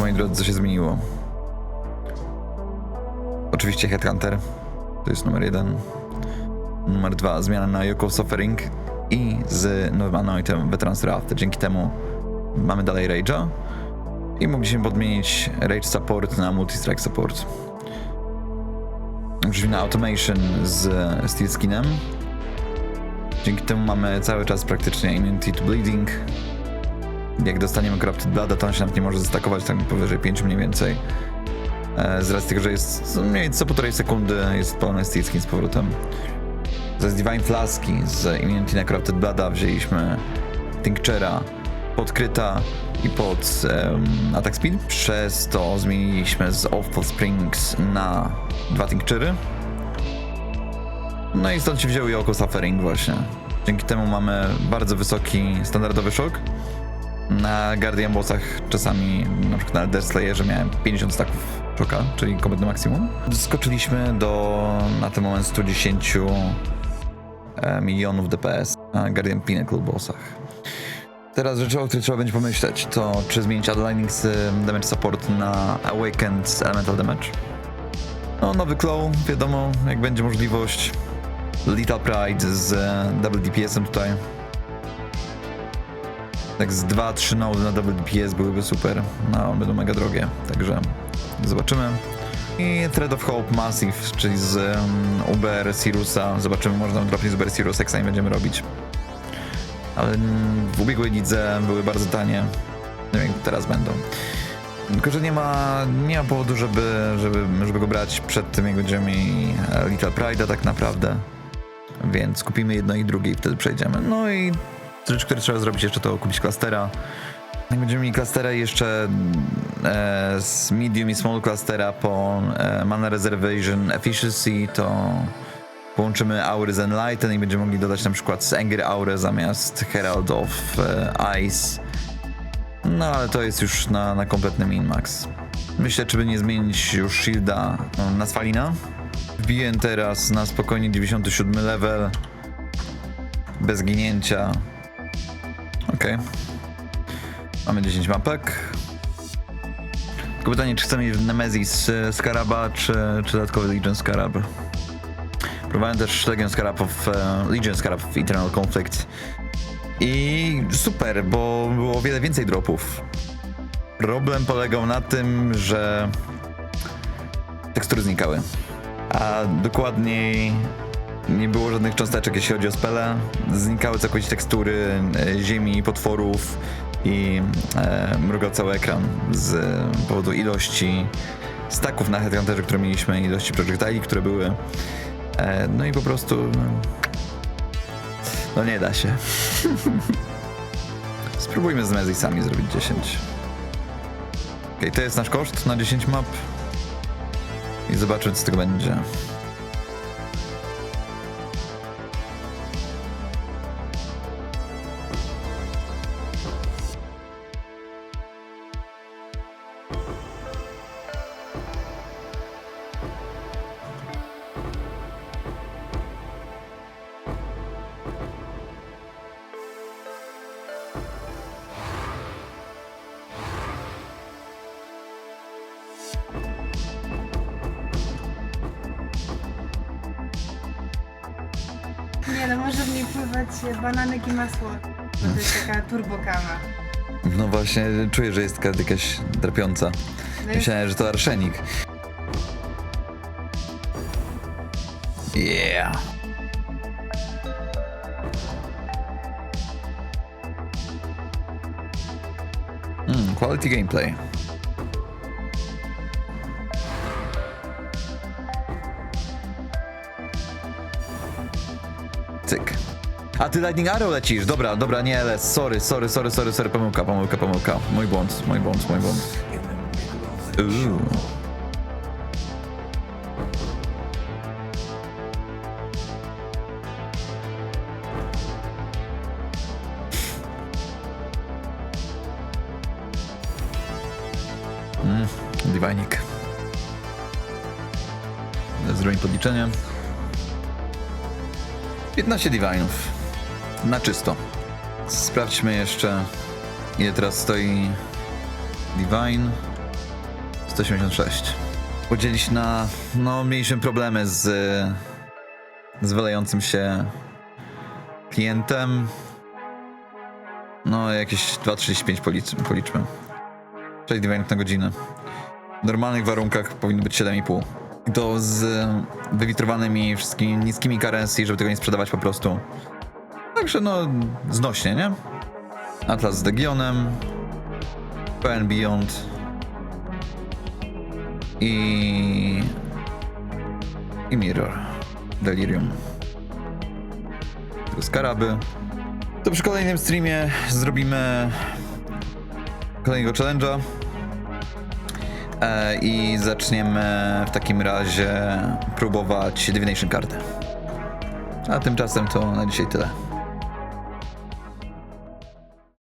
moi drodzy, co się zmieniło. Oczywiście Headhunter. To jest numer jeden. Numer dwa, zmiana na Yoko Suffering i z nowym anoitem Veterans Draft. Dzięki temu mamy dalej Rage'a i mogliśmy podmienić Rage Support na Multi-Strike Support. Drzwi na Automation z Steel Skinem. Dzięki temu mamy cały czas praktycznie Immunity to Bleeding. Jak dostaniemy Corrupted Blood, to on się nawet nie może zastakować tak powyżej 5 mniej więcej. E, Z racji tego, że jest mniej co półtorej sekundy jest pełny Steel Skin z powrotem. Ze Divine Flaski z Immunity na Corrupted Blooda wzięliśmy Tinctura, podkryta i pod em, Attack Speed. Przez to zmieniliśmy z Awful Springs na dwa Tinctury. No i stąd się wziął Yoko Suffering właśnie. Dzięki temu mamy bardzo wysoki standardowy szok. Na Guardian Bossach czasami, na przykład na Elder Slayerze miałem 50 staków szoka, czyli kompletne maksimum. Skoczyliśmy do na ten moment 110 e, milionów DPS na Guardian Pinnacle Bossach. Teraz rzeczy, o których trzeba będzie pomyśleć, to czy zmienić Aligning z em, Damage Support na Awakened Elemental Damage. No, nowy Claw, wiadomo, jak będzie możliwość. Little Pride z e, Double DPS-em tutaj. Tak z 2-3 nody na DPS byłyby super, no będą mega drogie, także zobaczymy. I Thread of Hope Massive, czyli z um, Uber Sirusa. Zobaczymy, może nam dropnie z Uber Sirus, jak sami będziemy robić. Ale w ubiegłej lidze były bardzo tanie. Nie wiem, jak teraz będą. Tylko, że nie ma, nie ma powodu, żeby, żeby, żeby go brać przed tym, jak będziemy mieli Little Pride'a tak naprawdę. Więc kupimy jedno i drugie i wtedy przejdziemy. No i rzecz, które trzeba zrobić jeszcze to kupić klastera. Będziemy mieli klastera jeszcze e, z medium i small clustera po e, mana reservation efficiency, to połączymy aury z enlighten i będziemy mogli dodać na przykład Anger Aurę zamiast Herald of e, Ice. No ale to jest już na, na kompletny min-max. Myślę, czy by nie zmienić już shielda no, na Svalina. Wbiję teraz na spokojnie 97 level. Bez ginięcia. Okej. Mamy 10 mapek. Tylko pytanie, czy chcemy mieć Nemesis e, Scaraba, czy, czy dodatkowy Legion Scarab? Próbowałem też Legion Scarab of, e, Legion Scarab w Eternal Conflict. I super, bo było o wiele więcej dropów. Problem polegał na tym, że tekstury znikały. A dokładniej nie było żadnych cząsteczek, jeśli chodzi o spele. Znikały całkowicie tekstury e, ziemi, potworów i e, mrugał cały ekran z powodu ilości staków na Headhunterze, które mieliśmy, ilości projectili, które były. E, no i po prostu no, no nie da się. Spróbujmy z Mezisami zrobić 10. Okej, to jest nasz koszt na 10 map. I zobaczymy, co z tego będzie. Niej pływać bananek i masło. Bo to jest taka turbokawa. No właśnie, czuję, że jest ka- jakaś drapiąca. No Myślałem, że to arszenik. Yeah. Mm, quality gameplay. Cyk. A ty Lightning Arrow lecisz, dobra, dobra, nie LS, sorry, sorry, sorry, sorry, sorry, pomyłka, pomyłka, pomyłka. Mój błąd, mój błąd, mój błąd. Uuu. Mm, Divinik. Zrobimy podliczenie. 15 divinów. Na czysto. Sprawdźmy jeszcze, ile teraz stoi divine. 186. Podzielić na... No, mieliśmy problemy z... z wylającym się klientem. No, jakieś 2,35 policz, policzmy. Przewidywanych na godzinę. W normalnych warunkach powinno być 7,5. I to z wywitrowanymi wszystkimi niskimi currency, żeby tego nie sprzedawać po prostu. Także no, znośnie, nie? Atlas z Legionem. PN Beyond. I... I Mirror. Delirium. Tylko skaraby. To przy kolejnym streamie zrobimy kolejnego challenge'a. E, I zaczniemy w takim razie próbować Divination kartę. A tymczasem to na dzisiaj tyle.